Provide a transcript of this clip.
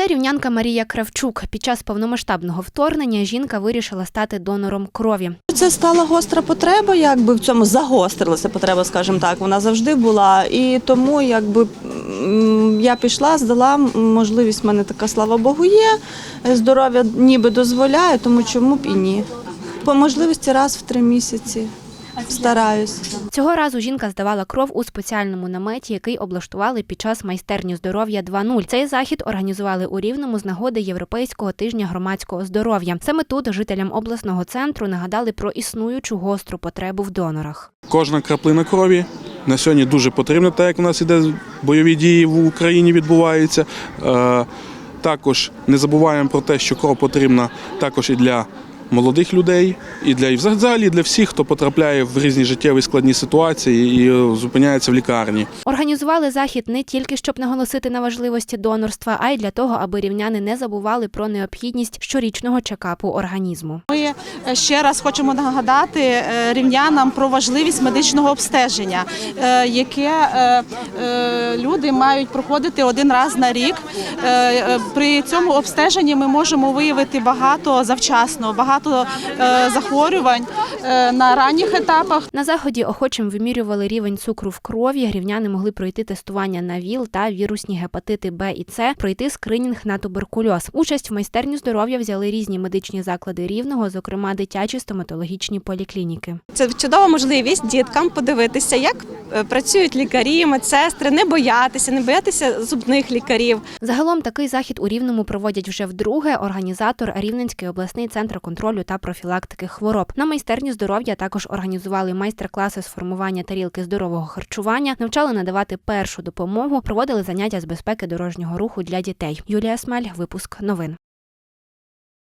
Це рівнянка Марія Кравчук. Під час повномасштабного вторгнення жінка вирішила стати донором крові. Це стала гостра потреба, якби в цьому загострилася потреба, скажімо так. Вона завжди була. І тому, якби я пішла, здала можливість. в мене така, слава Богу, є. Здоров'я ніби дозволяє, тому чому б і ні. По можливості раз в три місяці стараюсь. Цього разу жінка здавала кров у спеціальному наметі, який облаштували під час майстерні здоров'я 2.0. Цей захід організували у Рівному з нагоди Європейського тижня громадського здоров'я. Саме тут жителям обласного центру нагадали про існуючу гостру потребу в донорах. Кожна краплина крові на сьогодні дуже потрібна, так як у нас іде бойові дії в Україні відбуваються. Е, Також не забуваємо про те, що кров потрібна також і для молодих людей, і для і взагалі для всіх, хто потрапляє в різні життєві складні ситуації і е, зупиняється в лікарні. Організували захід не тільки щоб наголосити на важливості донорства, а й для того, аби рівняни не забували про необхідність щорічного чекапу організму. Ми е, ще раз хочемо нагадати е, рівнянам про важливість медичного обстеження, яке люди мають проходити один раз на рік. При цьому обстеженні ми можемо виявити багато завчасно, багато е, захворювань е, на ранніх етапах. На заході охочим вимірювали рівень цукру в крові. Рівняни могли пройти тестування на ВІЛ та вірусні гепатити Б і С, пройти скринінг на туберкульоз. Участь в майстерні здоров'я взяли різні медичні заклади рівного, зокрема дитячі стоматологічні поліклініки. Це чудова можливість діткам подивитися, як е, працюють лікарі, медсестри, не боятися, не боятися зубних лікарів. Загалом такий захід у Рівному проводять вже вдруге. Організатор Рівненський обласний центр контролю та профілактики хвороб. На майстерні здоров'я також організували майстер-класи з формування тарілки здорового харчування, навчали надавати першу допомогу, проводили заняття з безпеки дорожнього руху для дітей. Юлія Смель, випуск новин.